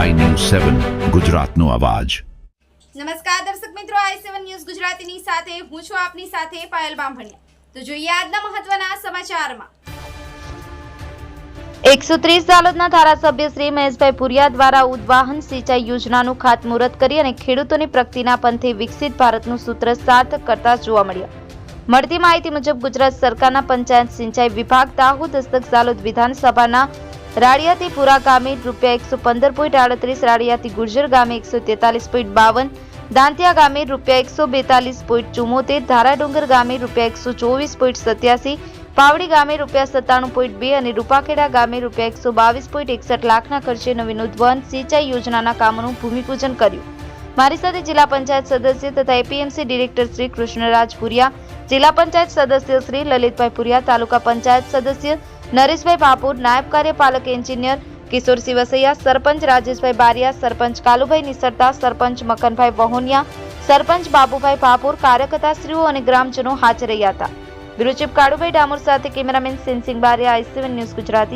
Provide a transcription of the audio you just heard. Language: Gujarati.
સેવન ગુજરાતનો અવાજ. નમસ્કાર દર્શક મિત્રો આઈ સેવન ન્યૂઝ ગુજરાતીની સાથે હું છું આપની સાથે પાયલ બામભણિયા. તો જોઈએ આજના મહત્વના સમાચારમાં. એકસો ત્રીસ દાલોદના ધારાસભ્ય શ્રી મહેશભાઈ પુરિયા દ્વારા ઉદવાહન સિંચાઈ યોજનાનું ખાતમુહૂર્ત કરી અને ખેડૂતોની પ્રગતિના પંથે વિકસિત ભારતનું સૂત્ર સાર્થક કરતા જોવા મળ્યા. મળતી માહિતી મુજબ ગુજરાત સરકારના પંચાયત સિંચાઈ વિભાગ દાહોદ હસ્તક ઝાલોદ વિધાનસભાના રાડિયાથી પુરા ગામે રૂપિયા એકસો પંદર પોઈન્ટ આડત્રીસ રાડિયાથી ગુર્જર ગામે એકસો તેતાલીસ પોઈન્ટ બાવન, દાંતિયા ગામે રૂપિયા એકસો બેતાલીસ પોઈન્ટ ચુમ્મોતેર, ધારાડુંગર ગામે રૂપિયા એકસો ચોવીસ પોઈન્ટ સત્યાસી, પાવડી ગામે રૂપિયા સત્તાણું પોઈન્ટ બે અને રૂપાખેડા ગામે રૂપિયા એકસો બાવીસ પોઈન્ટ એકસઠ લાખના ખર્ચે નવીન ઉદ્વહન સિંચાઈ યોજનાના કામોનું ભૂમિપૂજન કર્યું. મારી સાથે જિલ્લા પંચાયત સદસ્ય તથા એપીએમસી ડિરેક્ટર શ્રી કૃષ્ણરાજ પુરિયા, જિલ્લા પંચાયત સદસ્ય શ્રી લલિતભાઈ પુરિયા, તાલુકા પંચાયત સદસ્ય નરેશભાઈ ભાપુર નાયબ કાર્યપાલક એન્જિનિયર કિશોર શિવસૈયા સરપંચ રાજેશભાઈ બારિયા, સરપંચ કાલુભાઈ નિસરતા, સરપંચ મકનભાઈ વહોનિયા સરપંચ બાબુભાઈ ભાપુર કાર્યકર્તાશ્રીઓ અને ગ્રામજનો હાજર રહ્યા હતા. બ્યુરો ચીફ કાળુભાઈ ડામોર સાથે cameraman Sensing Bariya IC one news Gujarati.